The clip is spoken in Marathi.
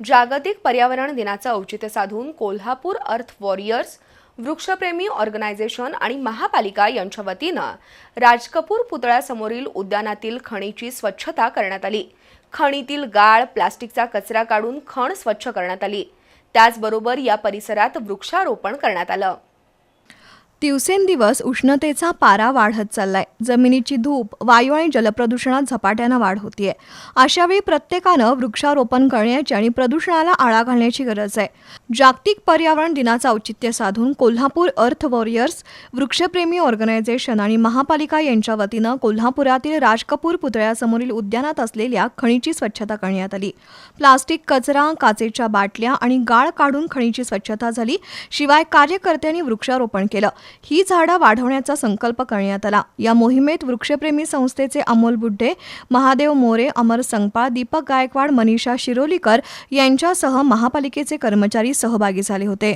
जागतिक पर्यावरण दिनाचं औचित्य साधून कोल्हापूर अर्थ वॉरियर्स वृक्षप्रेमी ऑर्गनायझेशन आणि महापालिका यांच्या वतीनं राजकपूर पुतळ्यासमोरील उद्यानातील खणीची स्वच्छता करण्यात आली. खणीतील गाळ प्लास्टिकचा कचरा काढून खण स्वच्छ करण्यात आली. त्याचबरोबर या परिसरात वृक्षारोपण करण्यात आलं. दिवसेंदिवस उष्णतेचा पारा वाढत चाललाय. जमिनीची धूप वायू आणि जलप्रदूषणात झपाट्यानं वाढ होतीये. अशावेळी प्रत्येकानं वृक्षारोपण करण्याची आणि प्रदूषणाला आळा घालण्याची गरज आहे. जागतिक पर्यावरण दिनाचं औचित्य साधून कोल्हापूर अर्थ वॉरियर्स वृक्षप्रेमी ऑर्गनायझेशन आणि महापालिका यांच्या वतीनं कोल्हापुरातील राजकपूर पुतळ्यासमोरील उद्यानात असलेल्या खणीची स्वच्छता करण्यात आली. प्लास्टिक कचरा काचेच्या बाटल्या आणि गाळ काढून खणीची स्वच्छता झाली. शिवाय कार्यकर्त्यांनी वृक्षारोपण केलं. ही झाडं वाढवण्याचा संकल्प करण्यात आला. या मोहिमेत वृक्षप्रेमी संस्थेचे अमोल बुड्ढे महादेव मोरे अमर संगपाळ दीपक गायकवाड मनीषा शिरोलीकर यांच्यासह महापालिकेचे कर्मचारी सहभागी झाले होते.